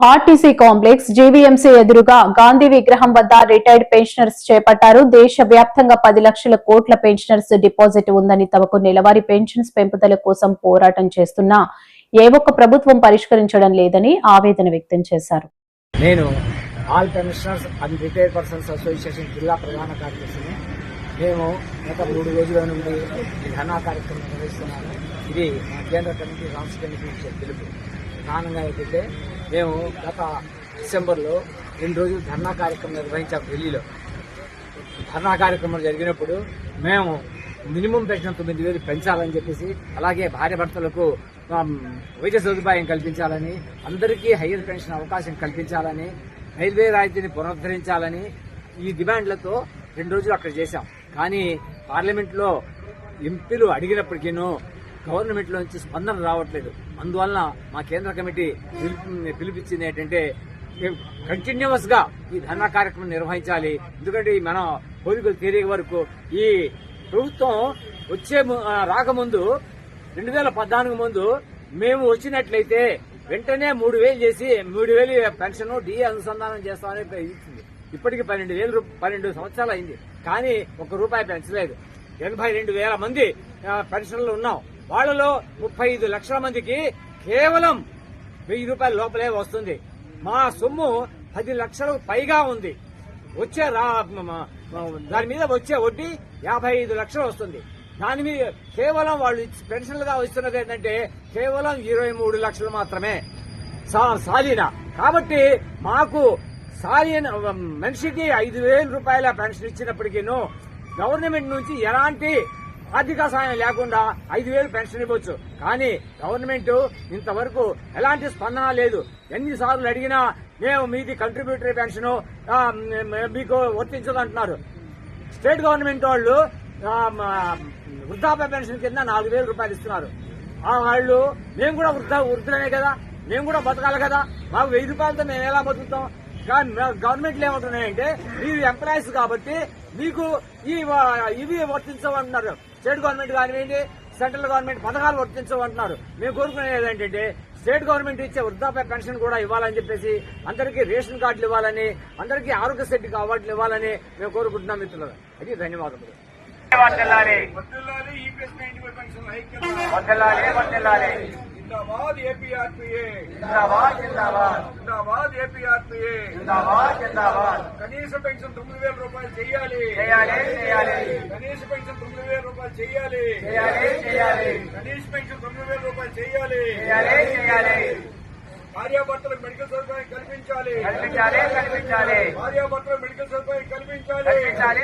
RTC complex GVMC ఎదురుగా గాంధీ విగ్రహం వద్ద రిటైర్డ్ పెన్షనర్స్ చేపట్టారు. దేశ వ్యాప్తంగా పది లక్షల కోట్ల పెన్షనర్స్ డిపాజిట్ ఉందని తమకు నెలవారీ పెన్షన్స్ పెంపుదల కోసం పోరాటం చేస్తున్నా ఏ ఒక్క ప్రభుత్వం పరిష్కరించడం లేదని ఆవేదన వ్యక్తం చేశారు. నేను all pensioners and retired persons association జిల్లా ప్రధాన కార్యదర్శిని. మేము గత మూడు రోజుల నుండి ఈ ధర్నా కార్యక్రమం నిర్వహిస్తున్నాము. ఇది కేంద్ర కమిటీ రాష్ట్ర కమిటీ పిలుపు. కారణంగా ఏంటంటే మేము గత డిసెంబర్లో రెండు రోజులు ధర్నా కార్యక్రమం నిర్వహించాం ఢిల్లీలో. ధర్నా కార్యక్రమం జరిగినప్పుడు మేము మినిమం పెన్షన్ తొమ్మిది వేలు పెంచాలని చెప్పేసి అలాగే భార్య భర్తలకు వైద్య సదుపాయం కల్పించాలని అందరికీ హయ్యర్ పెన్షన్ అవకాశం కల్పించాలని రైల్వే రాయితీని పునరుద్ధరించాలని ఈ డిమాండ్లతో రెండు రోజులు అక్కడ చేశాం. కానీ పార్లమెంట్లో ఎంపీలు అడిగినప్పటికీను గవర్నమెంట్ నుంచి స్పందన రావట్లేదు. అందువలన మా కేంద్ర కమిటీ పిలిపించింది ఏంటంటే కంటిన్యూస్గా ఈ ధర్నా కార్యక్రమం నిర్వహించాలి. ఎందుకంటే మనం కోరికలు తీరే వరకు ఈ ప్రభుత్వం వచ్చే రాకముందు రెండు వేల పద్నాలుగు ముందు మేము వచ్చినట్లయితే వెంటనే మూడు వేలు చేసి మూడు వేలు పెన్షన్ డిఏ అనుసంధానం చేస్తామని ఇచ్చింది. ఇప్పటికి పన్నెండు వేలు రూ- పన్నెండు సంవత్సరాలు అయింది. కానీ ఒక్క రూపాయి పెంచలేదు. ఎనభై రెండు వేల మంది పెన్షన్లు ఉన్నాం. వాళ్ళలో ముప్పై ఐదు లక్షల మందికి కేవలం వెయ్యి రూపాయల లోపలే వస్తుంది. మా సొమ్ము పది లక్షలకు పైగా ఉంది. వచ్చే రా దాని మీద వచ్చే వడ్డీ యాభై ఐదు లక్షలు వస్తుంది. దాని మీద కేవలం వాళ్ళు పెన్షన్లుగా వస్తున్నది ఏంటంటే కేవలం ఇరవై మూడు లక్షలు మాత్రమే. సా- సాలీన. కాబట్టి మాకు సాలీన మనిషికి ఐదు వేల రూపాయల పెన్షన్ ఇచ్చినప్పటికీను గవర్నమెంట్ నుంచి ఎలాంటి ఆర్థిక సాయం లేకుండా ఐదు వేలు పెన్షన్ ఇవ్వచ్చు. కానీ గవర్నమెంట్ ఇంతవరకు ఎలాంటి స్పందన లేదు. ఎన్నిసార్లు అడిగినా మేము మీది కంట్రిబ్యూటరీ పెన్షన్ మీకు వర్తించదంటున్నారు స్టేట్ గవర్నమెంట్ వాళ్ళు వృద్ధాప్య పెన్షన్ కింద నాలుగు వేల రూపాయలు ఇస్తున్నారు. ఆ వాళ్ళు మేము కూడా వృద్ధ వృద్ధులమే కదా. మేము కూడా బతకాలి కదా. మాకు వెయ్యి రూపాయలతో మేము ఎలా బతుకుతాం? కానీ గవర్నమెంట్లు ఏమంటున్నాయంటే మీరు ఎంప్లాయీస్ కాబట్టి మీకు ఈ ఇవి వర్తించమంటున్నారు స్టేట్ గవర్నమెంట్ కానివ్వండి సెంట్రల్ గవర్నమెంట్ పథకాలు వర్తించమంటున్నారు. మేము కోరుకునేది ఏంటంటే స్టేట్ గవర్నమెంట్ ఇచ్చే వృద్ధాప్య పెన్షన్ కూడా ఇవ్వాలని చెప్పేసి అందరికీ రేషన్ కార్డులు ఇవ్వాలని అందరికీ ఆరోగ్య శ్రేణికి అవార్డులు ఇవ్వాలని మేము కోరుకుంటున్నాం మిత్రులు అది ధన్యవాదములు ఈ పెన్షన్ ఐక్యత వర్ధిల్లాలి వర్ధిల్లాలి జిందాబాద్ ఏపీఆర్పీఏ జిందాబాద్ జిందాబాద్ జిందాబాద్ ఏపీఆర్పీఏ జిందాబాద్ జిందాబాద్ కనీస పెన్షన్ తొమ్మిది వేల రూపాయలు చేయాలి చేయాలి చేయాలి కనీస పెన్షన్ తొమ్మిది వేల రూపాయలు చేయాలి చేయాలి చేయాలి కనీస పెన్షన్ తొమ్మిది వేల రూపాయలు చేయాలి చేయాలి చేయాలి భార్యాభర్తలకు మెడికల్ సదుపాయం కల్పించాలి కల్పించాలి కల్పించాలి భార్యాభర్తలకు మెడికల్ సదుపాయం కల్పించాలి కల్పించాలి